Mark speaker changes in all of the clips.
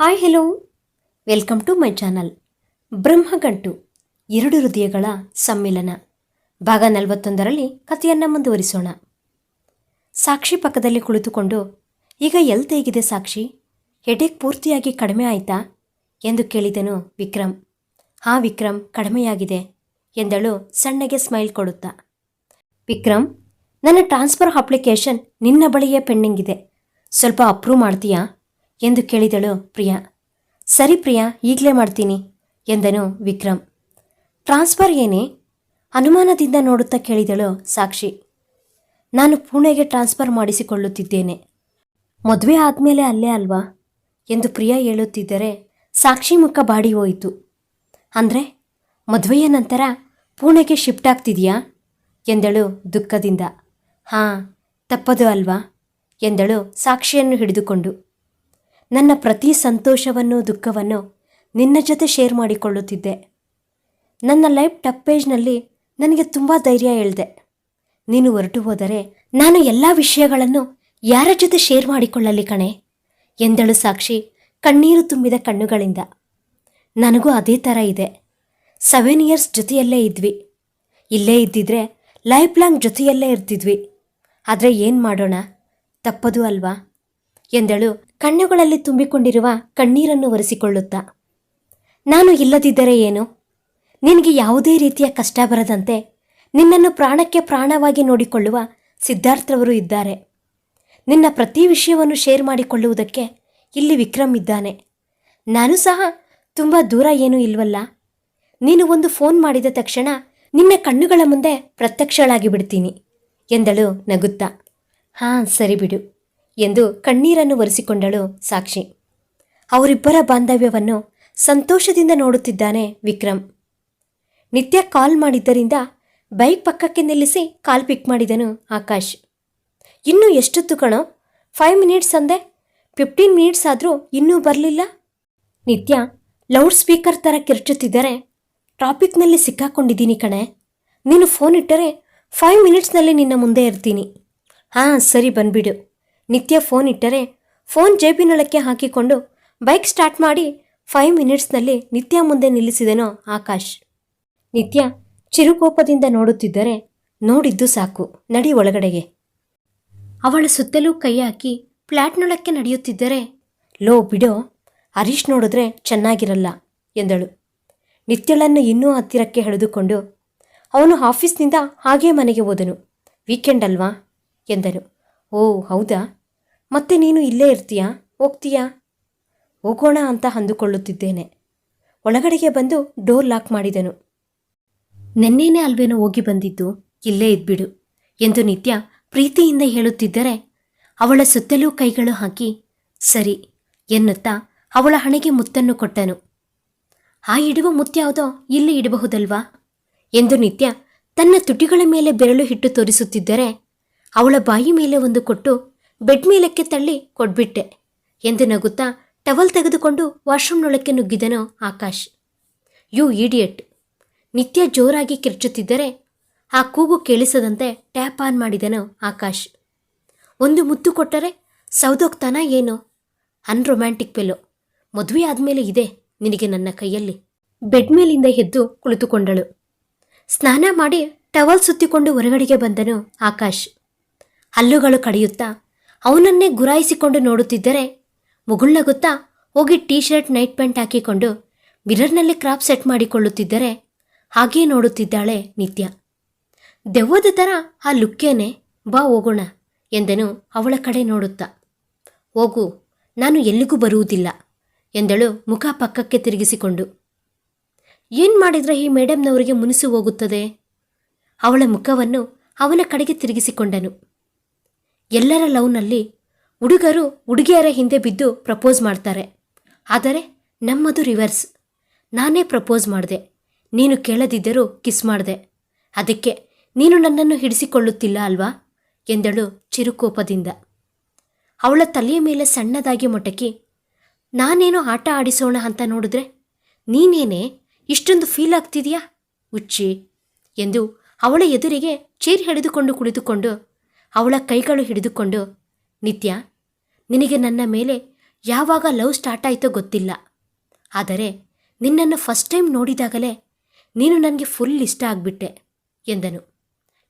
Speaker 1: Hi hello welcome to my channel Brahmagantu, ಎರಡು ಹೃದಯಗಳ ಸಮ್ಮಿಲನ. ಭಾಗ ನಲವತ್ತೊಂದರಲ್ಲಿ ಕಥೆಯನ್ನು ಮುಂದುವರಿಸೋಣ. ಸಾಕ್ಷಿ ಪಕ್ಕದಲ್ಲಿ ಕುಳಿತುಕೊಂಡು, ಈಗ ಎಲ್ ಹೇಗಿದೆ ಸಾಕ್ಷಿ? ಹೆಡೇಕ್ ಪೂರ್ತಿಯಾಗಿ ಕಡಿಮೆ ಆಯಿತಾ? ಎಂದು ಕೇಳಿದನು ವಿಕ್ರಮ್. ಹಾಂ ವಿಕ್ರಮ್, ಕಡಿಮೆಯಾಗಿದೆ, ಎಂದಳು ಸಣ್ಣಗೆ ಸ್ಮೈಲ್ ಕೊಡುತ್ತಾ. ವಿಕ್ರಮ್, ನನ್ನ ಟ್ರಾನ್ಸ್ಫರ್ ಅಪ್ಲಿಕೇಶನ್ ನಿನ್ನ ಬಳಿಯೇ ಪೆಂಡಿಂಗ್ ಇದೆ. ಸ್ವಲ್ಪ ಅಪ್ರೂವ್ ಮಾಡ್ತೀಯಾ? ಎಂದು ಕೇಳಿದಳು ಪ್ರಿಯಾ. ಸರಿ ಪ್ರಿಯಾ, ಈಗಲೇ ಮಾಡ್ತೀನಿ ಎಂದನು ವಿಕ್ರಮ್. ಟ್ರಾನ್ಸ್ಫರ್ ಏನೇ? ಅನುಮಾನದಿಂದ ನೋಡುತ್ತಾ ಕೇಳಿದಳು ಸಾಕ್ಷಿ. ನಾನು ಪುಣೆಗೆ ಟ್ರಾನ್ಸ್ಫರ್ ಮಾಡಿಸಿಕೊಳ್ಳುತ್ತಿದ್ದೇನೆ. ಮದುವೆ ಆದಮೇಲೆ ಅಲ್ಲೇ ಅಲ್ವಾ? ಎಂದು ಪ್ರಿಯಾ ಹೇಳುತ್ತಿದ್ದರೆ ಸಾಕ್ಷಿ ಮುಖ ಬಾಡಿ ಹೋಯಿತು. ಅಂದರೆ, ಮದುವೆಯ ನಂತರ ಪುಣೆಗೆ ಶಿಫ್ಟ್ ಆಗ್ತಿದೆಯಾ? ಎಂದಳು ದುಃಖದಿಂದ. ಹಾಂ, ತಪ್ಪದು ಅಲ್ವಾ? ಎಂದಳು ಸಾಕ್ಷಿಯನ್ನು ಹಿಡಿದುಕೊಂಡು. ನನ್ನ ಪ್ರತಿ ಸಂತೋಷವನ್ನು ದುಃಖವನ್ನು ನಿನ್ನ ಜೊತೆ ಶೇರ್ ಮಾಡಿಕೊಳ್ಳುತ್ತಿದ್ದೆ. ನನ್ನ ಲೈಫ್ ಟಪ್ ಪೇಜ್ನಲ್ಲಿ ನನಗೆ ತುಂಬ ಧೈರ್ಯ ಹೇಳಿದೆ. ನೀನು ಹೊರಟು ಹೋದರೆ ನಾನು ಎಲ್ಲ ವಿಷಯಗಳನ್ನು ಯಾರ ಜೊತೆ ಶೇರ್ ಮಾಡಿಕೊಳ್ಳಲಿ ಕಣೆ? ಎಂದಳು ಸಾಕ್ಷಿ ಕಣ್ಣೀರು ತುಂಬಿದ ಕಣ್ಣುಗಳಿಂದ. ನನಗೂ ಅದೇ ಥರ ಇದೆ. ಸೆವೆನ್ ಇಯರ್ಸ್ ಜೊತೆಯಲ್ಲೇ ಇದ್ವಿ. ಇಲ್ಲೇ ಇದ್ದಿದ್ರೆ ಲೈಫ್ ಲಾಂಗ್ ಜೊತೆಯಲ್ಲೇ ಇರ್ತಿದ್ವಿ. ಆದರೆ ಏನು ಮಾಡೋಣ? ತಪ್ಪದು ಅಲ್ವಾ? ಎಂದಳು. ಕಣ್ಣುಗಳಲ್ಲಿ ತುಂಬಿಕೊಂಡಿರುವ ಕಣ್ಣೀರನ್ನು ಒರೆಸಿಕೊಳ್ಳುತ್ತಾ. ನಾನು ಇಲ್ಲದಿದ್ದರೆ ಏನು? ನಿನಗೆ ಯಾವುದೇ ರೀತಿಯ ಕಷ್ಟ ಬರದಂತೆ ನಿನ್ನನ್ನು ಪ್ರಾಣಕ್ಕೆ ಪ್ರಾಣವಾಗಿ ನೋಡಿಕೊಳ್ಳುವ ಸಿದ್ಧಾರ್ಥರವರು ಇದ್ದಾರೆ. ನಿನ್ನ ಪ್ರತಿ ವಿಷಯವನ್ನು ಶೇರ್ ಮಾಡಿಕೊಳ್ಳುವುದಕ್ಕೆ ಇಲ್ಲಿ ವಿಕ್ರಮ್ ಇದ್ದಾನೆ. ನಾನು ಸಹ ತುಂಬ ದೂರ ಏನೂ ಇಲ್ವಲ್ಲ. ನೀನು ಒಂದು ಫೋನ್ ಮಾಡಿದ ತಕ್ಷಣ ನಿನ್ನ ಕಣ್ಣುಗಳ ಮುಂದೆ ಪ್ರತ್ಯಕ್ಷಳಾಗಿ ಬಿಡ್ತೀನಿ ಎಂದಳು ನಗುತ್ತಾ. ಹಾಂ, ಸರಿ ಬಿಡು. ಎಂದು ಕಣ್ಣೀರನ್ನು ಒರೆಸಿಕೊಂಡಳು ಸಾಕ್ಷಿ. ಅವರಿಬ್ಬರ ಬಾಂಧವ್ಯವನ್ನು ಸಂತೋಷದಿಂದ ನೋಡುತ್ತಿದ್ದಾನೆ ವಿಕ್ರಮ್. ನಿತ್ಯ ಕಾಲ್ ಮಾಡಿದ್ದರಿಂದ ಬೈಕ್ ಪಕ್ಕಕ್ಕೆ ನಿಲ್ಲಿಸಿ ಕಾಲ್ ಪಿಕ್ ಮಾಡಿದನು ಆಕಾಶ್. ಇನ್ನೂ ಎಷ್ಟೊತ್ತು ಕಣೋ? ಫೈವ್ ಮಿನಿಟ್ಸ್ ಅಂದೆ. ಫಿಫ್ಟೀನ್ ಮಿನಿಟ್ಸ್ ಆದರೂ ಇನ್ನೂ ಬರಲಿಲ್ಲ. ನಿತ್ಯ ಲೌಡ್ ಸ್ಪೀಕರ್ ಥರ ಕಿರ್ಚುತ್ತಿದ್ದರೆ ಟ್ರಾಫಿಕ್ನಲ್ಲಿ ಸಿಕ್ಕಾಕೊಂಡಿದ್ದೀನಿ ಕಣೆ. ನೀನು ಫೋನ್ ಇಟ್ಟರೆ ಫೈವ್ ಮಿನಿಟ್ಸ್ನಲ್ಲಿ ನಿನ್ನ ಮುಂದೆ ಇರ್ತೀನಿ. ಹಾಂ, ಸರಿ ಬಂದ್ಬಿಡು. ನಿತ್ಯ ಫೋನ್ ಇಟ್ಟರೆ ಫೋನ್ ಜೇಬಿನೊಳಕ್ಕೆ ಹಾಕಿಕೊಂಡು ಬೈಕ್ ಸ್ಟಾರ್ಟ್ ಮಾಡಿ ಫೈವ್ ಮಿನಿಟ್ಸ್ನಲ್ಲಿ ನಿತ್ಯ ಮುಂದೆ ನಿಲ್ಲಿಸಿದನು ಆಕಾಶ್. ನಿತ್ಯ ಚಿರುಕೋಪದಿಂದ ನೋಡುತ್ತಿದ್ದರೆ ನೋಡಿದ್ದು ಸಾಕು, ನಡಿ ಒಳಗಡೆಗೆ. ಅವಳ ಸುತ್ತಲೂ ಕೈ ಹಾಕಿ ಫ್ಲ್ಯಾಟ್ನೊಳಕ್ಕೆ ನಡೆಯುತ್ತಿದ್ದರೆ, ಲೋ ಬಿಡೋ, ಹರೀಶ್ ನೋಡಿದ್ರೆ ಚೆನ್ನಾಗಿರಲ್ಲ ಎಂದಳು. ನಿತ್ಯಳನ್ನು ಇನ್ನೂ ಹತ್ತಿರಕ್ಕೆ ಎಳೆದುಕೊಂಡು ಅವನು ಆಫೀಸ್ನಿಂದ ಹಾಗೇ ಮನೆಗೆ ಹೋದನು. ವೀಕೆಂಡ್ ಅಲ್ವಾ? ಎಂದನು. ಓ, ಹೌದಾ? ಮತ್ತೆ ನೀನು ಇಲ್ಲೇ ಇರ್ತೀಯಾ? ಹೋಗ್ತೀಯಾ? ಹೋಗೋಣ ಅಂತ ಅಂದುಕೊಳ್ಳುತ್ತಿದ್ದೇನೆ. ಒಳಗಡೆಗೆ ಬಂದು ಡೋರ್ ಲಾಕ್ ಮಾಡಿದನು. ನೆನ್ನೇನೆ ಅಲ್ವೇನೋ ಹೋಗಿ ಬಂದಿದ್ದು? ಇಲ್ಲೇ ಇದ್ಬಿಡು ಎಂದು ನಿತ್ಯ ಪ್ರೀತಿಯಿಂದ ಹೇಳುತ್ತಿದ್ದರೆ ಅವಳ ಸುತ್ತಲೂ ಕೈಗಳು ಹಾಕಿ, ಸರಿ ಎನ್ನುತ್ತಾ ಅವಳ ಹಣೆಗೆ ಮುತ್ತನ್ನು ಕೊಟ್ಟನು. ಆ ಇಡುವ ಮುತ್ಯಾವುದೋ ಇಲ್ಲಿ ಇಡಬಹುದಲ್ವಾ? ಎಂದು ನಿತ್ಯ ತನ್ನ ತುಟಿಗಳ ಮೇಲೆ ಬೆರಳು ಹಿಟ್ಟು ತೋರಿಸುತ್ತಿದ್ದರೆ ಅವಳ ಬಾಯಿ ಮೇಲೆ ಒಂದು ಕೊಟ್ಟು ಬೆಡ್ ಮೇಲಕ್ಕೆ ತಳ್ಳಿ ಕೊಡ್ಬಿಟ್ಟೆ ಎಂದು ನಗುತ್ತಾ ಟವಲ್ ತೆಗೆದುಕೊಂಡು ವಾಶ್ರೂಮ್ನೊಳಕ್ಕೆ ನುಗ್ಗಿದನೋ ಆಕಾಶ್. ಯು ಈಡಿಯಟ್ ನಿತ್ಯ ಜೋರಾಗಿ ಕಿರ್ಚುತ್ತಿದ್ದರೆ ಆ ಕೂಗು ಕೇಳಿಸದಂತೆ ಟ್ಯಾಪ್ ಆನ್ ಮಾಡಿದನು ಆಕಾಶ್. ಒಂದು ಮುದ್ದು ಕೊಟ್ಟರೆ ಸೌದೋಗ್ತಾನ ಏನು? ಅನ್ರೊಮ್ಯಾಂಟಿಕ್ ಪೆಲೋ ಮದುವೆ ಆದಮೇಲೆ ಇದೆ ನಿನಗೆ ನನ್ನ ಕೈಯಲ್ಲಿ. ಬೆಡ್ ಮೇಲಿಂದ ಎದ್ದು ಕುಳಿತುಕೊಂಡಳು. ಸ್ನಾನ ಮಾಡಿ ಟವಲ್ ಸುತ್ತಿಕೊಂಡು ಹೊರಗಡೆಗೆ ಬಂದನು ಆಕಾಶ್. ಹಲ್ಲುಗಳು ಕಡಿಯುತ್ತಾ ಅವನನ್ನೇ ಗುರಾಯಿಸಿಕೊಂಡು ನೋಡುತ್ತಿದ್ದರೆ ಮುಗುಳ್ನಗುತ್ತಾ ಹೋಗಿ ಟೀ ಶರ್ಟ್ ನೈಟ್ ಪ್ಯಾಂಟ್ ಹಾಕಿಕೊಂಡು ಮಿರರ್ನಲ್ಲಿ ಕ್ರಾಪ್ ಸೆಟ್ ಮಾಡಿಕೊಳ್ಳುತ್ತಿದ್ದರೆ ಹಾಗೇ ನೋಡುತ್ತಿದ್ದಾಳೆ ನಿತ್ಯ. ದೆವ್ವದ ಥರ ಆ ಲುಕ್ಕೇನೆ ಬಾ ಹೋಗೋಣ ಎಂದನು ಅವಳ ಕಡೆ ನೋಡುತ್ತಾ. ಹೋಗು, ನಾನು ಎಲ್ಲಿಗೂ ಬರುವುದಿಲ್ಲ ಎಂದಳು ಮುಖ ಪಕ್ಕಕ್ಕೆ ತಿರುಗಿಸಿಕೊಂಡು. ಏನು ಮಾಡಿದ್ರೆ ಈ ಮೇಡಮ್ನವರಿಗೆ ಮುನಿಸು ಹೋಗುತ್ತದೆ? ಅವಳ ಮುಖವನ್ನು ಅವನ ಕಡೆಗೆ ತಿರುಗಿಸಿಕೊಂಡನು. ಎಲ್ಲರ ಲವ್ನಲ್ಲಿ ಹುಡುಗರು ಹುಡುಗಿಯರ ಹಿಂದೆ ಬಿದ್ದು ಪ್ರಪೋಸ್ ಮಾಡ್ತಾರೆ. ಆದರೆ ನಮ್ಮದು ರಿವರ್ಸ್. ನಾನೇ ಪ್ರಪೋಸ್ ಮಾಡಿದೆ. ನೀನು ಕೇಳದಿದ್ದರೂ ಕಿಸ್ ಮಾಡಿದೆ. ಅದಕ್ಕೆ ನೀನು ನನ್ನನ್ನು ಹಿಡಿಸಿಕೊಳ್ಳುತ್ತಿಲ್ಲ ಅಲ್ವಾ? ಎಂದಳು ಚಿರುಕೋಪದಿಂದ. ಅವಳ ತಲೆಯ ಮೇಲೆ ಸಣ್ಣದಾಗಿ ಮೊಟಕಿ, ನಾನೇನು ಆಟ ಆಡಿಸೋಣ ಅಂತ ನೋಡಿದ್ರೆ ನೀನೇನೇ, ಇಷ್ಟೊಂದು ಫೀಲ್ ಆಗ್ತಿದೆಯಾ? ಉಚ್ಚಿ ಎಂದು ಅವಳ ಎದುರಿಗೆ ಚೇರ್ ಹಿಡಿದುಕೊಂಡು ಕುಳಿತುಕೊಂಡು ಅವಳ ಕೈಗಳು ಹಿಡಿದುಕೊಂಡು, ನಿತ್ಯ, ನಿನಗೆ ನನ್ನ ಮೇಲೆ ಯಾವಾಗ ಲವ್ ಸ್ಟಾರ್ಟ್ ಆಯಿತೋ ಗೊತ್ತಿಲ್ಲ. ಆದರೆ ನಿನ್ನನ್ನು ಫಸ್ಟ್ ಟೈಮ್ ನೋಡಿದಾಗಲೇ ನೀನು ನನಗೆ ಫುಲ್ ಇಷ್ಟ ಆಗಿಬಿಟ್ಟೆ, ಎಂದನು.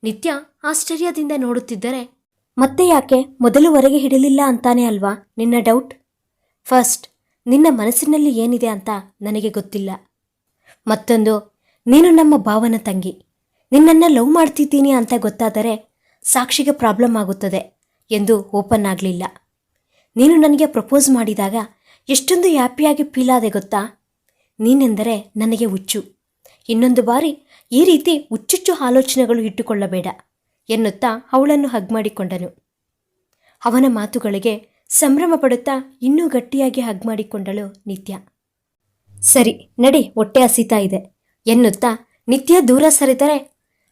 Speaker 1: ನಿತ್ಯ ಆಶ್ಚರ್ಯದಿಂದ ನೋಡುತ್ತಿದ್ದರೆ, ಮತ್ತೆ ಯಾಕೆ? ಮೊದಲು ಹೊರಗೆ ಹಿಡಲಿಲ್ಲ ಅಂತಾನೆ ಅಲ್ವಾ ನಿನ್ನ ಡೌಟ್ ಫಸ್ಟ್ ನಿನ್ನ ಮನಸ್ಸಿನಲ್ಲಿ ಏನಿದೆ ಅಂತ ನನಗೆ ಗೊತ್ತಿಲ್ಲ. ಮತ್ತೊಂದು, ನೀನು ನಮ್ಮ ಭಾವನ ತಂಗಿ. ನಿನ್ನನ್ನು ಲವ್ ಮಾಡ್ತಿದ್ದೀನಿ ಅಂತ ಗೊತ್ತಾದರೆ ಸಾಕ್ಷಿಗೆ ಪ್ರಾಬ್ಲಮ್ ಆಗುತ್ತದೆ ಎಂದು ಓಪನ್ ಆಗಲಿಲ್ಲ. ನೀನು ನನಗೆ ಪ್ರಪೋಸ್ ಮಾಡಿದಾಗ ಎಷ್ಟೊಂದು ಹ್ಯಾಪಿಯಾಗಿ ಫೀಲ್ ಆದೆ ಗೊತ್ತಾ? ನೀನೆಂದರೆ ನನಗೆ ಹುಚ್ಚು. ಇನ್ನೊಂದು ಬಾರಿ ಈ ರೀತಿ ಹುಚ್ಚುಚ್ಚು ಆಲೋಚನೆಗಳು ಇಟ್ಟುಕೊಳ್ಳಬೇಡ ಎನ್ನುತ್ತಾ ಅವಳನ್ನು ಹಗ್ ಮಾಡಿಕೊಂಡನು. ಅವನ ಮಾತುಗಳಿಗೆ ಸಂಭ್ರಮ ಪಡುತ್ತಾ ಇನ್ನೂ ಗಟ್ಟಿಯಾಗಿ ಹಗ್ ಮಾಡಿಕೊಂಡಳು ನಿತ್ಯ. ಸರಿ, ನಡಿ, ಹೊಟ್ಟೆ ಹಸಿತಾ ಇದೆ ಎನ್ನುತ್ತಾ ನಿತ್ಯ ದೂರ ಸರಿದರೆ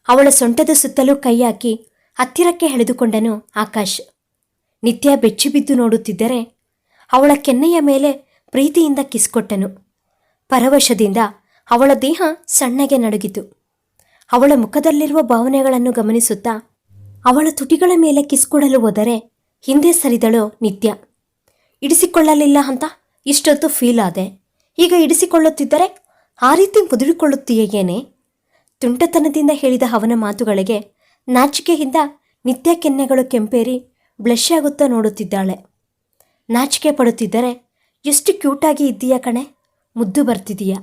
Speaker 1: ಅವಳ ಸೊಂಟದ ಸುತ್ತಲೂ ಕೈ ಹಾಕಿ ಹತ್ತಿರಕ್ಕೆ ಎಳೆದುಕೊಂಡನು ಆಕಾಶ್. ನಿತ್ಯ ಬೆಚ್ಚಿಬಿದ್ದು ನೋಡುತ್ತಿದ್ದರೆ ಅವಳ ಕೆನ್ನೆಯ ಮೇಲೆ ಪ್ರೀತಿಯಿಂದ ಕಿಸ್ಕೊಟ್ಟನು ಪರವಶದಿಂದ ಅವಳ ದೇಹ ಸಣ್ಣಗೆ ನಡುಗಿತು. ಅವಳ ಮುಖದಲ್ಲಿರುವ ಭಾವನೆಗಳನ್ನು ಗಮನಿಸುತ್ತಾ ಅವಳ ತುಟಿಗಳ ಮೇಲೆ ಕಿಸ್ಕೊಡಲು ಹೋದರೆ ಹಿಂದೆ ಸರಿದಳು ನಿತ್ಯ. ಇಡಿಸಿಕೊಳ್ಳಲಿಲ್ಲ ಅಂತ ಇಷ್ಟೊತ್ತು ಫೀಲ್ ಆದೆ. ಈಗ ಇಡಿಸಿಕೊಳ್ಳುತ್ತಿದ್ದರೆ ಆ ರೀತಿ ಮುದುಡಿಕೊಳ್ಳುತ್ತೀಯೇನೆ ತುಂಟತನದಿಂದ ಹೇಳಿದ ಅವನ ಮಾತುಗಳಿಗೆ ನಾಚಿಕೆಯಿಂದ ನಿತ್ಯ ಕೆನ್ನೆಗಳು ಕೆಂಪೇರಿ ಬ್ಲಶ್ ಆಗುತ್ತಾ ನೋಡುತ್ತಿದ್ದಾಳೆ. ನಾಚಿಕೆ ಪಡುತ್ತಿದ್ದರೆ ಎಷ್ಟು ಕ್ಯೂಟಾಗಿ ಇದ್ದೀಯಾ ಕಣೆ, ಮುದ್ದು ಬರ್ತಿದೀಯಾ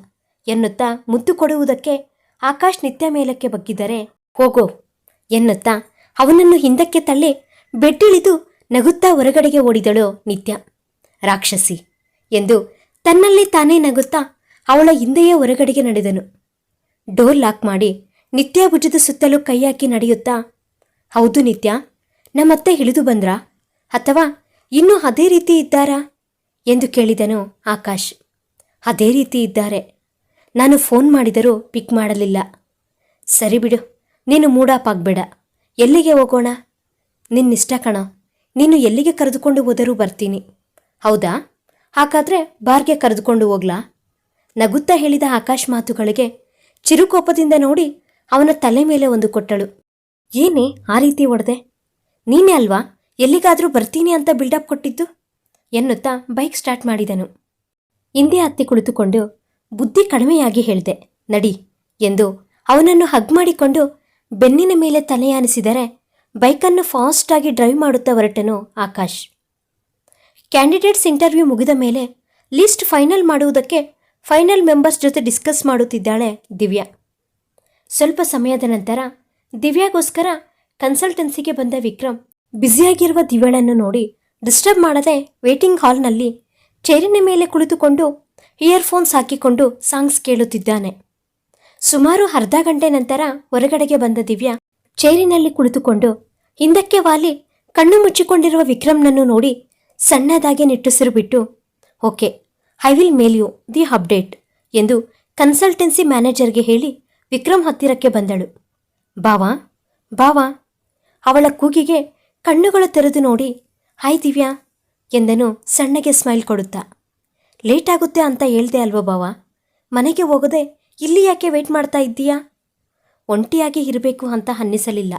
Speaker 1: ಎನ್ನುತ್ತಾ ಮುದ್ದು ಕೊಡುವುದಕ್ಕೆ ಆಕಾಶ್ ನಿತ್ಯ ಮೇಲಕ್ಕೆ ಬಗ್ಗಿದರೆ, ಹೋಗೋ ಎನ್ನುತ್ತಾ ಅವನನ್ನು ಹಿಂದಕ್ಕೆ ತಳ್ಳಿ ಬೆಟ್ಟಿಳಿದು ನಗುತ್ತಾ ಹೊರಗಡೆಗೆ ಓಡಿದಳು ನಿತ್ಯ. ರಾಕ್ಷಸಿ ಎಂದು ತನ್ನಲ್ಲಿ ತಾನೇ ನಗುತ್ತಾ ಅವಳ ಹಿಂದೆಯೇ ಹೊರಗಡೆಗೆ ನಡೆದನು. ಡೋರ್ ಲಾಕ್ ಮಾಡಿ ನಿತ್ಯ ಭುಜದ ಸುತ್ತಲೂ ಕೈ ಹಾಕಿ ನಡೆಯುತ್ತಾ? ಹೌದು ನಿತ್ಯ, ನಮ್ಮತ್ತೆ ಇಳಿದು ಬಂದ್ರಾ? ಅಥವಾ ಇನ್ನೂ ಅದೇ ರೀತಿ ಇದ್ದಾರಾ? ಎಂದು ಕೇಳಿದನು ಆಕಾಶ್. ಅದೇ ರೀತಿ ಇದ್ದಾರೆ. ನಾನು ಫೋನ್ ಮಾಡಿದರೂ ಪಿಕ್ ಮಾಡಲಿಲ್ಲ. ಸರಿ ಬಿಡು, ನೀನು ಮೂಡಾಪ್ ಆಗಬೇಡ ಎಲ್ಲಿಗೆ ಹೋಗೋಣ? ನಿನ್ನಿಷ್ಟ ಕಣ, ನೀನು ಎಲ್ಲಿಗೆ ಕರೆದುಕೊಂಡು ಹೋದರೂ ಬರ್ತೀನಿ. ಹೌದಾ? ಹಾಗಾದರೆ ಬಾರ್ಗೆ ಕರೆದುಕೊಂಡು ಹೋಗ್ಲಾ? ನಗುತ್ತಾ ಹೇಳಿದ ಆಕಾಶ್ ಮಾತುಗಳಿಗೆ ಚಿರುಕೋಪದಿಂದ ನೋಡಿ ಅವನ ತಲೆ ಮೇಲೆ ಒಂದು ಕೊಟ್ಟಳು. ಏನೇ ಆ ರೀತಿ ಹೊಡೆದೆ? ನೀನೇ ಅಲ್ವಾ? ಎಲ್ಲಿಗಾದರೂ ಬರ್ತೀನಿ ಅಂತ ಬಿಲ್ಡಪ್ ಕೊಟ್ಟಿದ್ದು? ಎನ್ನುತ್ತಾ ಬೈಕ್ ಸ್ಟಾರ್ಟ್ ಮಾಡಿದನು. ಹಿಂದೆ ಹತ್ತಿ ಕುಳಿತುಕೊಂಡು, ಬುದ್ಧಿ ಕಡಿಮೆಯಾಗಿ ಹೇಳಿದೆ, ನಡಿ, ಎಂದು ಅವನನ್ನು ಹಗ್ ಮಾಡಿಕೊಂಡು ಬೆನ್ನಿನ ಮೇಲೆ ತಲೆಯಾನಿಸಿದರೆ ಬೈಕನ್ನು ಫಾಸ್ಟಾಗಿ ಡ್ರೈವ್ ಮಾಡುತ್ತಾ ಹೊರಟನು ಆಕಾಶ್. ಕ್ಯಾಂಡಿಡೇಟ್ಸ್ ಇಂಟರ್ವ್ಯೂ ಮುಗಿದ ಮೇಲೆ ಲಿಸ್ಟ್ ಫೈನಲ್ ಮಾಡುವುದಕ್ಕೆ ಫೈನಲ್ ಮೆಂಬರ್ಸ್ ಜೊತೆ ಡಿಸ್ಕಸ್ ಮಾಡುತ್ತಿದ್ದಾಳೆ ದಿವ್ಯಾ. ಸ್ವಲ್ಪ ಸಮಯದ ನಂತರ ದಿವ್ಯಾಗೋಸ್ಕರ ಕನ್ಸಲ್ಟೆನ್ಸಿಗೆ ಬಂದ ವಿಕ್ರಮ್ ಬ್ಯುಸಿಯಾಗಿರುವ ದಿವ್ಯಾಳನ್ನು ನೋಡಿ ಡಿಸ್ಟರ್ಬ್ ಮಾಡದೆ ವೇಟಿಂಗ್ ಹಾಲ್ನಲ್ಲಿ ಚೇರಿನ ಮೇಲೆ ಕುಳಿತುಕೊಂಡು ಇಯರ್ಫೋನ್ಸ್ ಹಾಕಿಕೊಂಡು ಸಾಂಗ್ಸ್ ಕೇಳುತ್ತಿದ್ದಾನೆ. ಸುಮಾರು ಅರ್ಧ ಗಂಟೆ ನಂತರ ಹೊರಗಡೆಗೆ ಬಂದ ದಿವ್ಯಾ ಚೇರಿನಲ್ಲಿ ಕುಳಿತುಕೊಂಡು ಹಿಂದಕ್ಕೆ ವಾಲಿ ಕಣ್ಣು ಮುಚ್ಚಿಕೊಂಡಿರುವ ವಿಕ್ರಮ್ನನ್ನು ನೋಡಿ ಸಣ್ಣದಾಗಿ ನಿಟ್ಟುಸಿರು ಬಿಟ್ಟು, okay, I will mail you the update ಎಂದು ಕನ್ಸಲ್ಟೆನ್ಸಿ ಮ್ಯಾನೇಜರ್ಗೆ ಹೇಳಿ ವಿಕ್ರಮ್ ಹತ್ತಿರಕ್ಕೆ ಬಂದಳು. ಬಾವಾ ಬಾವಾ, ಅವಳ ಕೂಗಿಗೆ ಕಣ್ಣುಗಳು ತೆರೆದು ನೋಡಿ, ಹಾಯ್ ದಿವ್ಯಾ, ಎಂದನು ಸಣ್ಣಗೆ ಸ್ಮೈಲ್ ಕೊಡುತ್ತಾ. ಲೇಟ್ ಆಗುತ್ತೆ ಅಂತ ಹೇಳ್ದೆ ಅಲ್ವೋ ಬಾವ, ಮನೆಗೆ ಹೋಗದೆ ಇಲ್ಲಿ ಯಾಕೆ ವೇಟ್ ಮಾಡ್ತಾ ಇದ್ದೀಯಾ? ಒಂಟಿಯಾಗಿ ಇರಬೇಕು ಅಂತ ಅನ್ನಿಸಲಿಲ್ಲ.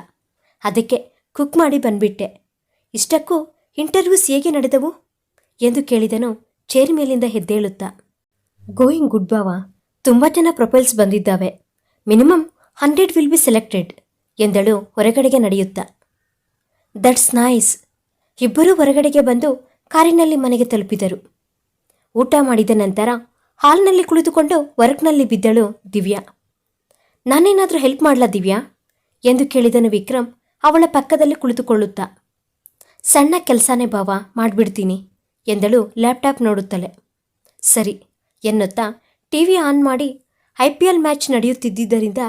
Speaker 1: ಅದಕ್ಕೆ ಕುಕ್ ಮಾಡಿ ಬಂದ್ಬಿಟ್ಟೆ. ಇಷ್ಟಕ್ಕೂ ಇಂಟರ್ವ್ಯೂಸ್ ಹೇಗೆ ನಡೆದವು? ಎಂದು ಕೇಳಿದನು ಚೇರ್ ಮೇಲಿಂದ ಎದ್ದೇಳುತ್ತಾ. ಗೋಯಿಂಗ್ ಗುಡ್ ಬಾವ, ತುಂಬ ಜನ ಪ್ರೊಫೈಲ್ಸ್ ಬಂದಿದ್ದಾವೆ. Minimum hundred will be selected ಎಂದಳು ಹೊರಗಡೆಗೆ ನಡೆಯುತ್ತಾ. ದಟ್ಸ್ ನೈಸ್ ಇಬ್ಬರೂ ಹೊರಗಡೆಗೆ ಬಂದು ಕಾರಿನಲ್ಲಿ ಮನೆಗೆ ತಲುಪಿದರು. ಊಟ ಮಾಡಿದ ನಂತರ ಹಾಲ್ನಲ್ಲಿ ಕುಳಿತುಕೊಂಡು ವರ್ಕ್ನಲ್ಲಿ ಬಿದ್ದಳು ದಿವ್ಯಾ. ನಾನೇನಾದರೂ ಹೆಲ್ಪ್ ಮಾಡ್ಲಾ ದಿವ್ಯಾ? ಎಂದು ಕೇಳಿದನು ವಿಕ್ರಮ್ ಅವಳ ಪಕ್ಕದಲ್ಲಿ ಕುಳಿತುಕೊಳ್ಳುತ್ತಾ. ಸಣ್ಣ ಕೆಲಸನೇ ಭಾವ ಮಾಡಿಬಿಡ್ತೀನಿ, ಎಂದಳು ಲ್ಯಾಪ್ಟಾಪ್ ನೋಡುತ್ತಲೆ. ಸರಿ, ಎನ್ನುತ್ತಾ ಟಿವಿ ಆನ್ ಮಾಡಿ ಐ ಪಿ ಎಲ್ ಮ್ಯಾಚ್ ನಡೆಯುತ್ತಿದ್ದರಿಂದ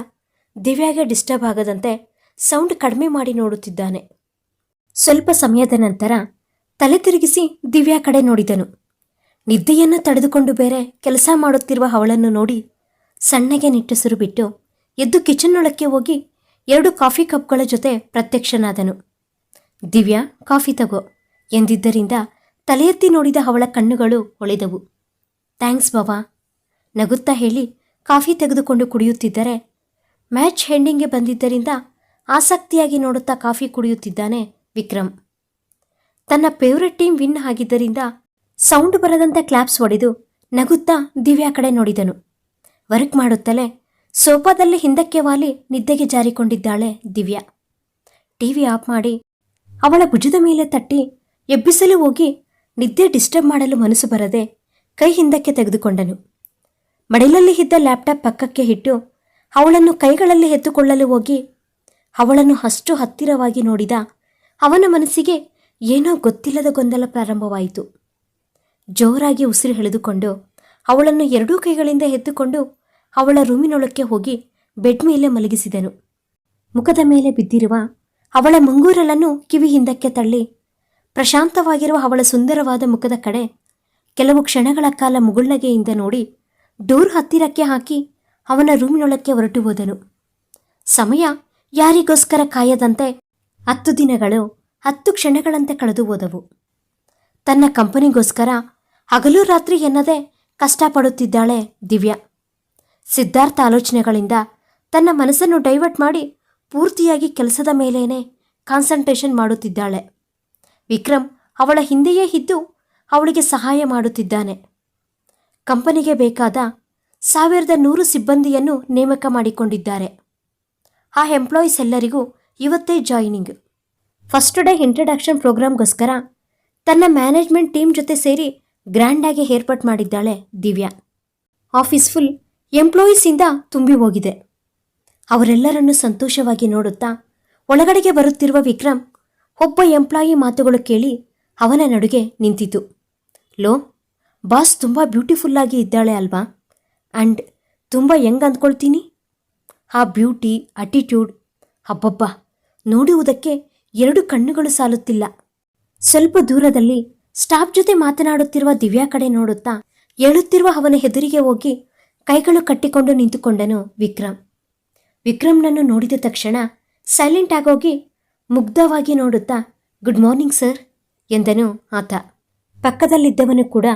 Speaker 1: ದಿವ್ಯಾಗೆ ಡಿಸ್ಟರ್ಬ್ ಆಗದಂತೆ ಸೌಂಡ್ ಕಡಿಮೆ ಮಾಡಿ ನೋಡುತ್ತಿದ್ದಾನೆ. ಸ್ವಲ್ಪ ಸಮಯದ ನಂತರ ತಲೆ ತಿರುಗಿಸಿ ದಿವ್ಯಾ ಕಡೆ ನೋಡಿದನು. ನಿದ್ದೆಯನ್ನು ತಡೆದುಕೊಂಡು ಬೇರೆ ಕೆಲಸ ಮಾಡುತ್ತಿರುವ ಅವಳನ್ನು ನೋಡಿ ಸಣ್ಣಗೆ ನಿಟ್ಟುಸಿರು ಬಿಟ್ಟು ಎದ್ದು ಕಿಚನ್ನೊಳಕ್ಕೆ ಹೋಗಿ ಎರಡು ಕಾಫಿ ಕಪ್ಗಳ ಜೊತೆ ಪ್ರತ್ಯಕ್ಷನಾದನು. ದಿವ್ಯಾ, ಕಾಫಿ ತಗೋ ಎಂದಿದ್ದರಿಂದ ತಲೆ ನೋಡಿದ ಅವಳ ಕಣ್ಣುಗಳು ಹೊಳೆದವು. ಥ್ಯಾಂಕ್ಸ್ ಬಾವಾ, ನಗುತ್ತಾ ಹೇಳಿ ಕಾಫಿ ತೆಗೆದುಕೊಂಡು ಕುಡಿಯುತ್ತಿದ್ದರೆ, ಮ್ಯಾಚ್ ಹೆಂಡಿಂಗ್ಗೆ ಬಂದಿದ್ದರಿಂದ ಆಸಕ್ತಿಯಾಗಿ ನೋಡುತ್ತಾ ಕಾಫಿ ಕುಡಿಯುತ್ತಿದ್ದಾನೆ ವಿಕ್ರಮ್. ತನ್ನ ಫೇವ್ರೆಟ್ ಟೀಮ್ ವಿನ್ ಆಗಿದ್ದರಿಂದ ಸೌಂಡ್ ಬರದಂತೆ ಕ್ಲಾಪ್ಸ್ ಹೊಡೆದು ನಗುತ್ತಾ ದಿವ್ಯಾ ಕಡೆ ನೋಡಿದನು. ವರ್ಕ್ ಮಾಡುತ್ತಲೇ ಸೋಫಾದಲ್ಲಿ ಹಿಂದಕ್ಕೆ ವಾಲಿ ನಿದ್ದೆಗೆ ಜಾರಿಕೊಂಡಿದ್ದಾಳೆ ದಿವ್ಯಾ. ಟಿವಿ ಆಫ್ ಮಾಡಿ ಅವಳ ಭುಜದ ಮೇಲೆ ತಟ್ಟಿ ಎಬ್ಬಿಸಲು ಹೋಗಿ ನಿದ್ದೆ ಡಿಸ್ಟರ್ಬ್ ಮಾಡಲು ಮನಸ್ಸು ಬರದೆ ಕೈ ಹಿಂದಕ್ಕೆ ತೆಗೆದುಕೊಂಡನು. ಮಡಿಲಲ್ಲಿ ಇದ್ದ ಲ್ಯಾಪ್ಟಾಪ್ ಪಕ್ಕಕ್ಕೆ ಇಟ್ಟು ಅವಳನ್ನು ಕೈಗಳಲ್ಲಿ ಎತ್ತುಕೊಳ್ಳಲು ಹೋಗಿ ಅವಳನ್ನು ಅಷ್ಟು ಹತ್ತಿರವಾಗಿ ನೋಡಿದ ಅವನ ಮನಸ್ಸಿಗೆ ಏನೋ ಗೊತ್ತಿಲ್ಲದ ಗೊಂದಲ ಪ್ರಾರಂಭವಾಯಿತು. ಜೋರಾಗಿ ಉಸಿರು ಎಳೆದುಕೊಂಡು ಅವಳನ್ನು ಎರಡೂ ಕೈಗಳಿಂದ ಎತ್ತುಕೊಂಡು ಅವಳ ರೂಮಿನೊಳಕ್ಕೆ ಹೋಗಿ ಬೆಡ್ ಮೇಲೆ ಮಲಗಿಸಿದನು. ಮುಖದ ಮೇಲೆ ಬಿದ್ದಿರುವ ಅವಳ ಮುಂಗೂರಲನ್ನು ಕಿವಿ ಹಿಂದಕ್ಕೆ ತಳ್ಳಿ ಪ್ರಶಾಂತವಾಗಿರುವ ಅವಳ ಸುಂದರವಾದ ಮುಖದ ಕಡೆ ಕೆಲವು ಕ್ಷಣಗಳ ಕಾಲ ಮುಗುಳ್ನಗೆಯಿಂದ ನೋಡಿ ಡೋರ್ ಹತ್ತಿರಕ್ಕೆ ಹಾಕಿ ಅವನ ರೂಮಿನೊಳಕ್ಕೆ ಹೊರಟು ಹೋದನು. ಸಮಯ ಯಾರಿಗೋಸ್ಕರ ಕಾಯದಂತೆ ಹತ್ತು ದಿನಗಳು, ಹತ್ತು ಕ್ಷಣಗಳಂತೆ ಕಳೆದು ಹೋದವು. ತನ್ನ ಕಂಪನಿಗೋಸ್ಕರ ಹಗಲು ರಾತ್ರಿ ಎನ್ನದೆ ಕಷ್ಟಪಡುತ್ತಿದ್ದಾಳೆ ದಿವ್ಯಾ. ಸಿದ್ಧಾರ್ಥ ಆಲೋಚನೆಗಳಿಂದ ತನ್ನ ಮನಸ್ಸನ್ನು ಡೈವರ್ಟ್ ಮಾಡಿ ಪೂರ್ತಿಯಾಗಿ ಕೆಲಸದ ಮೇಲೇನೆ ಕಾನ್ಸಂಟ್ರೇಷನ್ ಮಾಡುತ್ತಿದ್ದಾಳೆ. ವಿಕ್ರಮ್ ಅವಳ ಹಿಂದೆಯೇ ಇದ್ದು ಅವಳಿಗೆ ಸಹಾಯ ಮಾಡುತ್ತಿದ್ದಾನೆ. ಕಂಪನಿಗೆ ಬೇಕಾದ ಸಾವಿರದ ನೂರು ಸಿಬ್ಬಂದಿಯನ್ನು ನೇಮಕ ಮಾಡಿಕೊಂಡಿದ್ದಾರೆ. ಆ ಎಂಪ್ಲಾಯೀಸ್ ಎಲ್ಲರಿಗೂ ಇವತ್ತೇ ಜಾಯಿನಿಂಗ್. ಫಸ್ಟ್ ಡೇ ಇಂಟ್ರಡಕ್ಷನ್ ಪ್ರೋಗ್ರಾಮ್ಗೋಸ್ಕರ ತನ್ನ ಮ್ಯಾನೇಜ್ಮೆಂಟ್ ಟೀಮ್ ಜೊತೆ ಸೇರಿ ಗ್ರ್ಯಾಂಡಾಗಿ ಏರ್ಪಾಟ್ ಮಾಡಿದ್ದಾಳೆ ದಿವ್ಯಾ. ಆಫೀಸ್ ಫುಲ್ ಎಂಪ್ಲಾಯೀಸಿಂದ ತುಂಬಿ ಹೋಗಿದೆ. ಅವರೆಲ್ಲರನ್ನು ಸಂತೋಷವಾಗಿ ನೋಡುತ್ತಾ ಒಳಗಡೆಗೆ ಬರುತ್ತಿರುವ ವಿಕ್ರಮ್ ಒಬ್ಬ ಎಂಪ್ಲಾಯಿ ಮಾತುಗಳು ಕೇಳಿ ಅವನ ನಡುಗೆ ನಿಂತಿತು. ಲೋ ಬಾಸ್ ತುಂಬ ಬ್ಯೂಟಿಫುಲ್ಲಾಗಿ ಇದ್ದಾಳೆ ಅಲ್ವಾ? ಆ್ಯಂಡ್ ತುಂಬ ಹೆಂಗ್ ಅಂದ್ಕೊಳ್ತೀನಿ? ಆ ಬ್ಯೂಟಿ ಅಟಿಟ್ಯೂಡ್ ಅಬ್ಬಬ್ಬ, ನೋಡುವುದಕ್ಕೆ ಎರಡು ಕಣ್ಣುಗಳು ಸಾಲುತ್ತಿಲ್ಲ. ಸ್ವಲ್ಪ ದೂರದಲ್ಲಿ ಸ್ಟಾಫ್ ಜೊತೆ ಮಾತನಾಡುತ್ತಿರುವ ದಿವ್ಯಾ ಕಡೆ ನೋಡುತ್ತಾ ಹೇಳುತ್ತಿರುವ ಅವನ ಹೆದರಿಗೆ ಹೋಗಿ ಕೈಗಳು ಕಟ್ಟಿಕೊಂಡು ನಿಂತುಕೊಂಡನು ವಿಕ್ರಮ್. ವಿಕ್ರಮ್ನನ್ನು ನೋಡಿದ ತಕ್ಷಣ ಸೈಲೆಂಟ್ ಆಗೋಗಿ ಮುಗ್ಧವಾಗಿ ನೋಡುತ್ತಾ ಗುಡ್ ಮಾರ್ನಿಂಗ್ ಸರ್ ಎಂದನು ಆತ. ಪಕ್ಕದಲ್ಲಿದ್ದವನು ಕೂಡ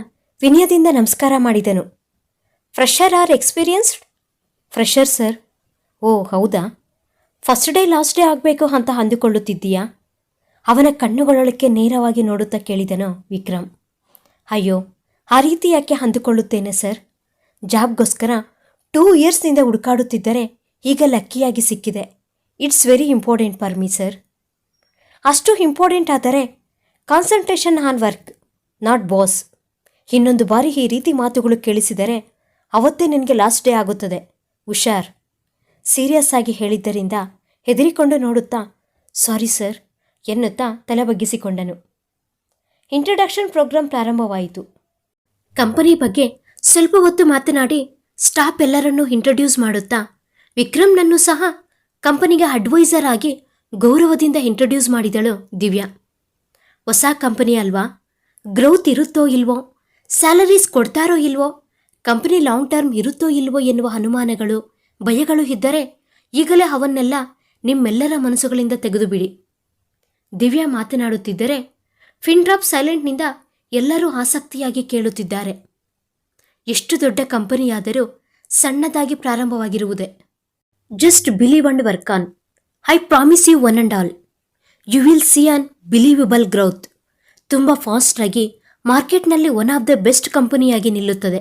Speaker 1: ವಿನಯದಿಂದ ನಮಸ್ಕಾರ ಮಾಡಿದನು. Fresher or experienced? Fresher sir. Oh, ಹೌದಾ? ಫಸ್ಟ್ ಡೇ, ಲಾಸ್ಟ್ ಡೇ ಆಗಬೇಕು ಅಂತ ಅಂದುಕೊಳ್ಳುತ್ತಿದ್ದೀಯಾ? ಅವನ ಕಣ್ಣುಗಳೊಳಕ್ಕೆ ನೇರವಾಗಿ ನೋಡುತ್ತಾ ಕೇಳಿದನು ವಿಕ್ರಮ್. ಅಯ್ಯೋ, ಆ ರೀತಿ ಯಾಕೆ ಅಂದುಕೊಳ್ಳುತ್ತೇನೆ ಸರ್? ಜಾಬ್ಗೋಸ್ಕರ ಟೂ ಇಯರ್ಸ್ನಿಂದ ಹುಡುಕಾಡುತ್ತಿದ್ದರೆ ಈಗ ಲಕ್ಕಿಯಾಗಿ ಸಿಕ್ಕಿದೆ. It's very important for me sir. ಅಷ್ಟು ಇಂಪಾರ್ಟೆಂಟ್ ಆದರೆ concentration on work, not boss. ಇನ್ನೊಂದು ಬಾರಿ ಈ ರೀತಿ ಮಾತುಗಳು ಕೇಳಿಸಿದರೆ ಅವತ್ತೇ ನಿನಗೆ ಲಾಸ್ಟ್ ಡೇ ಆಗುತ್ತದೆ. ಹುಷಾರ್. ಸೀರಿಯಸ್ ಆಗಿ ಹೇಳಿದ್ದರಿಂದ ಹೆದರಿಕೊಂಡು ನೋಡುತ್ತಾ, ಸಾರಿ ಸರ್, ಎನ್ನುತ್ತಾ ತಲೆ ಬಗ್ಗಿಸಿಕೊಂಡನು. ಇಂಟ್ರಡಕ್ಷನ್ ಪ್ರೋಗ್ರಾಂ ಪ್ರಾರಂಭವಾಯಿತು. ಕಂಪನಿ ಬಗ್ಗೆ ಸ್ವಲ್ಪ ಹೊತ್ತು ಮಾತನಾಡಿ ಸ್ಟಾಫ್ ಎಲ್ಲರನ್ನೂ ಇಂಟ್ರೊಡ್ಯೂಸ್ ಮಾಡುತ್ತಾ, ವಿಕ್ರಮ್ನನ್ನು ಸಹ ಕಂಪನಿಗೆ ಅಡ್ವೈಸರ್ ಆಗಿ ಗೌರವದಿಂದ ಇಂಟ್ರೊಡ್ಯೂಸ್ ಮಾಡಿದಳು ದಿವ್ಯಾ. ಹೊಸ ಕಂಪನಿ ಅಲ್ವಾ? ಗ್ರೋತ್ ಇರುತ್ತೋ ಇಲ್ವೋ? ಸ್ಯಾಲರೀಸ್ ಕೊಡ್ತಾರೋ ಇಲ್ವೋ? ಕಂಪನಿ ಲಾಂಗ್ ಟರ್ಮ್ ಇರುತ್ತೋ ಇಲ್ವೋ ಎನ್ನುವ ಅನುಮಾನಗಳು, ಭಯಗಳು ಇದ್ದರೆ ಈಗಲೇ ಅವನ್ನೆಲ್ಲ ನಿಮ್ಮೆಲ್ಲರ ಮನಸ್ಸುಗಳಿಂದ ತೆಗೆದುಬಿಡಿ. ದಿವ್ಯಾ ಮಾತನಾಡುತ್ತಿದ್ದರೆ ಫಿನ್ಡ್ರಾಪ್ ಸೈಲೆಂಟ್ನಿಂದ ಎಲ್ಲರೂ ಆಸಕ್ತಿಯಾಗಿ ಕೇಳುತ್ತಿದ್ದಾರೆ. ಎಷ್ಟು ದೊಡ್ಡ ಕಂಪನಿಯಾದರೂ ಸಣ್ಣದಾಗಿ ಪ್ರಾರಂಭವಾಗಿರುವುದೇ. Just believe and work on I promise you one and all you will see unbelievable growth ತುಂಬ ಫಾಸ್ಟಾಗಿ ಮಾರ್ಕೆಟ್ನಲ್ಲಿ ಒನ್ ಆಫ್ ದ ಬೆಸ್ಟ್ ಕಂಪನಿಯಾಗಿ ನಿಲ್ಲುತ್ತದೆ.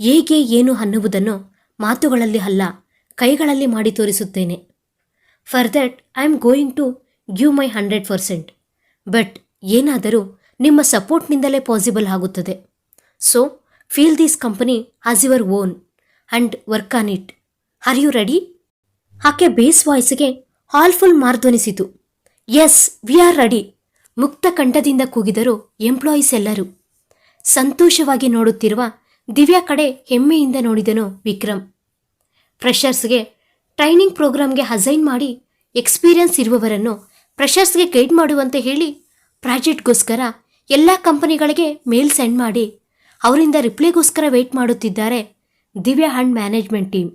Speaker 1: ಹೇಗೆ, ಏನು ಅನ್ನುವುದನ್ನು ಮಾತುಗಳಲ್ಲಿ ಅಲ್ಲ, ಕೈಗಳಲ್ಲಿ ಮಾಡಿ ತೋರಿಸುತ್ತೇನೆ. For that I am going to give my hundred percent but ಏನಾದರೂ ನಿಮ್ಮ ಸಪೋರ್ಟ್ನಿಂದಲೇ ಪಾಸಿಬಲ್ ಆಗುತ್ತದೆ. So feel this company as your own and work on it are you ready ಆಕೆ ಬೇಸ್ ವಾಯ್ಸ್ಗೆ ಹಾಲ್ಫುಲ್ ಮಾರ್ಧ್ವನಿಸಿತು. ಎಸ್ ವಿ ಆರ್ ರೆಡಿ ಮುಕ್ತ ಕಂಠದಿಂದ ಕೂಗಿದರು ಎಂಪ್ಲಾಯೀಸ್ ಎಲ್ಲರೂ ಸಂತೋಷವಾಗಿ ನೋಡುತ್ತಿರುವ ದಿವ್ಯಾ ಕಡೆ ಹೆಮ್ಮೆಯಿಂದ ನೋಡಿದನು ವಿಕ್ರಮ್. ಫ್ರೆಷರ್ಸ್ಗೆ ಟ್ರೈನಿಂಗ್ ಪ್ರೋಗ್ರಾಮ್ಗೆ ಹಸೈನ್ ಮಾಡಿ ಎಕ್ಸ್ಪೀರಿಯನ್ಸ್ ಇರುವವರನ್ನು ಫ್ರೆಷರ್ಸ್ಗೆ ಗೈಡ್ ಮಾಡುವಂತೆ ಹೇಳಿ ಪ್ರಾಜೆಕ್ಟ್ಗೋಸ್ಕರ ಎಲ್ಲ ಕಂಪನಿಗಳಿಗೆ ಮೇಲ್ ಸೆಂಡ್ ಮಾಡಿ ಅವರಿಂದ ರಿಪ್ಲೈಗೋಸ್ಕರ ವೆಯ್ಟ್ ಮಾಡುತ್ತಿದ್ದಾರೆ Divya and management team.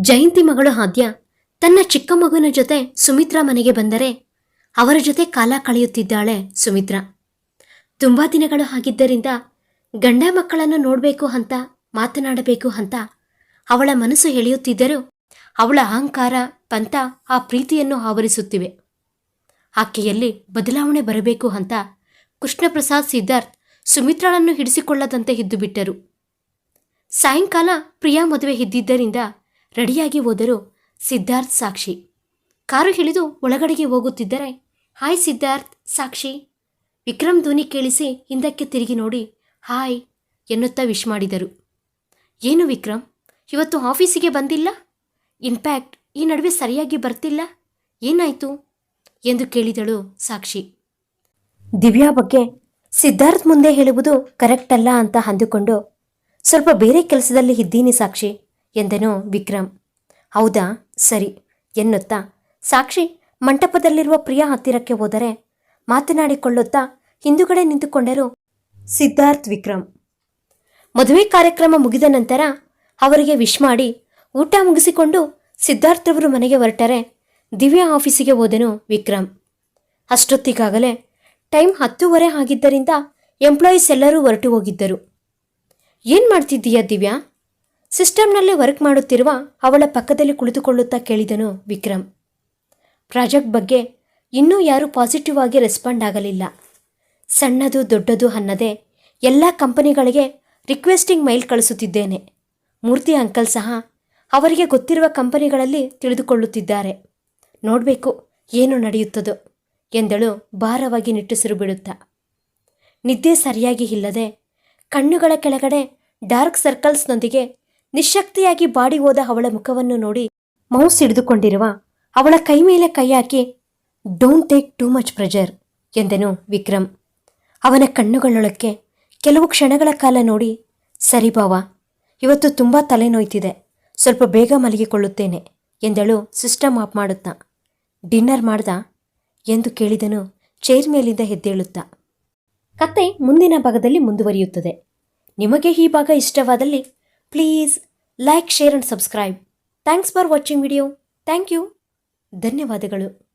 Speaker 1: Jayanti ಮಗಳು ಹಾದ್ಯ ತನ್ನ ಚಿಕ್ಕ ಮಗುವಿನ ಜೊತೆ ಸುಮಿತ್ರಾ ಮನೆಗೆ ಬಂದರೆ ಅವರ ಜೊತೆ ಕಾಲ ಕಳೆಯುತ್ತಿದ್ದಾಳೆ ಸುಮಿತ್ರಾ. ತುಂಬ ದಿನಗಳು ಆಗಿದ್ದರಿಂದ ಗಂಡ ಮಕ್ಕಳನ್ನು ನೋಡಬೇಕು ಅಂತ, ಮಾತನಾಡಬೇಕು ಅಂತ ಅವಳ ಮನಸ್ಸು ಎಳೆಯುತ್ತಿದ್ದರೂ ಅವಳ ಅಹಂಕಾರ, ಪಂಥ ಆ ಪ್ರೀತಿಯನ್ನು ಆವರಿಸುತ್ತಿವೆ. ಆಕೆಯಲ್ಲಿ ಬದಲಾವಣೆ ಬರಬೇಕು ಅಂತ ಕೃಷ್ಣಪ್ರಸಾದ್ ಸಿದ್ಧಾರ್ಥ್ ಸುಮಿತ್ರಾಳನ್ನು ಹಿಡಿಸಿಕೊಳ್ಳದಂತೆ ಇದ್ದುಬಿಟ್ಟರು ಸಾಯಂಕಾಲ ಪ್ರಿಯಾ ಮದುವೆ ಇದ್ದಿದ್ದರಿಂದ ರೆಡಿಯಾಗಿ ಹೋದರು ಸಿದ್ಧಾರ್ಥ್ ಸಾಕ್ಷಿ. ಕಾರು ಹಿಡಿದು ಒಳಗಡೆಗೆ ಹೋಗುತ್ತಿದ್ದರೆ ಹಾಯ್ ಸಿದ್ಧಾರ್ಥ್, ಸಾಕ್ಷಿ. ವಿಕ್ರಮ್ ಧ್ವನಿ ಕೇಳಿಸಿ ಹಿಂದಕ್ಕೆ ತಿರುಗಿ ನೋಡಿ, ಹಾಯ್, ಎನ್ನುತ್ತಾ ವಿಶ್ ಮಾಡಿದರು. ಏನು ವಿಕ್ರಮ್, ಇವತ್ತು ಆಫೀಸಿಗೆ ಬಂದಿಲ್ಲ? ಇನ್ಫ್ಯಾಕ್ಟ್ ಈ ನಡುವೆ ಸರಿಯಾಗಿ ಬರ್ತಿಲ್ಲ? ಏನಾಯಿತು? ಎಂದು ಕೇಳಿದಳು ಸಾಕ್ಷಿ. ದಿವ್ಯಾ ಬಗ್ಗೆ ಸಿದ್ಧಾರ್ಥ್ ಮುಂದೆ ಹೇಳುವುದು ಕರೆಕ್ಟ್ ಅಲ್ಲ ಅಂತ ಅಂದುಕೊಂಡು, ಸ್ವಲ್ಪ ಬೇರೆ ಕೆಲಸದಲ್ಲಿ ಇದ್ದೀನಿ ಸಾಕ್ಷಿ, ಎಂದನು ವಿಕ್ರಮ್. ಹೌದಾ, ಸರಿ, ಎನ್ನುತ್ತಾ ಸಾಕ್ಷಿ ಮಂಟಪದಲ್ಲಿರುವ ಪ್ರಿಯ ಹತ್ತಿರಕ್ಕೆ ಹೋದರೆ ಮಾತನಾಡಿಕೊಳ್ಳುತ್ತಾ ಹಿಂದುಗಡೆ ನಿಂತುಕೊಂಡರು ಸಿದ್ಧಾರ್ಥ್ ವಿಕ್ರಮ್. ಮದುವೆ ಕಾರ್ಯಕ್ರಮ ಮುಗಿದ ನಂತರ ಅವರಿಗೆ ವಿಶ್ ಮಾಡಿ ಊಟ ಮುಗಿಸಿಕೊಂಡು ಸಿದ್ಧಾರ್ಥವರು ಮನೆಗೆ ಹೊರಟರೆ ದಿವ್ಯಾ ಆಫೀಸಿಗೆ ಹೋದನು ವಿಕ್ರಮ್. ಅಷ್ಟೊತ್ತಿಗಾಗಲೇ ಟೈಮ್ ಹತ್ತೂವರೆ ಆಗಿದ್ದರಿಂದ ಎಂಪ್ಲಾಯೀಸ್ ಎಲ್ಲರೂ ಹೊರಟು ಹೋಗಿದ್ದರು. ಏನು ಮಾಡ್ತಿದ್ದೀಯಾ ದಿವ್ಯಾ? ಸಿಸ್ಟಮ್ನಲ್ಲೇ ವರ್ಕ್ ಮಾಡುತ್ತಿರುವ ಅವಳ ಪಕ್ಕದಲ್ಲಿ ಕುಳಿತುಕೊಳ್ಳುತ್ತಾ ಕೇಳಿದನು ವಿಕ್ರಮ್. ಪ್ರಾಜೆಕ್ಟ್ ಬಗ್ಗೆ ಇನ್ನೂ ಯಾರೂ ಪಾಸಿಟಿವ್ ಆಗಿ ರೆಸ್ಪಾಂಡ್ ಆಗಲಿಲ್ಲ. ಸಣ್ಣದು, ದೊಡ್ಡದು ಅನ್ನದೇ ಎಲ್ಲ ಕಂಪನಿಗಳಿಗೆ ರಿಕ್ವೆಸ್ಟಿಂಗ್ ಮೈಲ್ ಕಳಿಸುತ್ತಿದ್ದೇನೆ. ಮೂರ್ತಿ, ಅಂಕಲ್ ಸಹ ಅವರಿಗೆ ಗೊತ್ತಿರುವ ಕಂಪನಿಗಳಲ್ಲಿ ತಿಳಿದುಕೊಳ್ಳುತ್ತಿದ್ದಾರೆ. ನೋಡಬೇಕು ಏನು ನಡೆಯುತ್ತದೋ ಎಂದಳು ಭಾರವಾಗಿ ನಿಟ್ಟುಸಿರು ಬಿಡುತ್ತಾ. ನಿದ್ದೆ ಸರಿಯಾಗಿ ಇಲ್ಲದೆ ಕಣ್ಣುಗಳ ಕೆಳಗಡೆ ಡಾರ್ಕ್ ಸರ್ಕಲ್ಸ್ನೊಂದಿಗೆ ನಿಶಕ್ತಿಯಾಗಿ ಬಾಡಿ ಹೋದ ಅವಳ ಮುಖವನ್ನು ನೋಡಿ ಮೌಸ್ ಹಿಡಿದುಕೊಂಡಿರುವ ಅವಳ ಕೈ ಮೇಲೆ ಕೈ ಹಾಕಿ don't take too much pressure ಎಂದನು ವಿಕ್ರಮ್. ಅವನ ಕಣ್ಣುಗಳೊಳಕ್ಕೆ ಕೆಲವು ಕ್ಷಣಗಳ ಕಾಲ ನೋಡಿ, ಸರಿ ಭಾವ ಇವತ್ತು ತುಂಬ ತಲೆನೋಯ್ತಿದೆ, ಸ್ವಲ್ಪ ಬೇಗ ಮಲಗಿಕೊಳ್ಳುತ್ತೇನೆ, ಎಂದಳು ಸಿಸ್ಟಮ್ ಆಫ್ ಮಾಡುತ್ತಾ. ಡಿನ್ನರ್ ಮಾಡ್ದ? ಎಂದು ಕೇಳಿದನು ಚೇರ್ ಮೇಲಿಂದ ಹೆದ್ದೇಳುತ್ತಾ ಕತೆ ಮುಂದಿನ ಭಾಗದಲ್ಲಿ ಮುಂದುವರಿಯುತ್ತದೆ. ನಿಮಗೆ ಈ ಭಾಗ ಇಷ್ಟವಾದಲ್ಲಿ please like, share and subscribe. Thanks for watching video. Thank you. ಧನ್ಯವಾದಗಳು.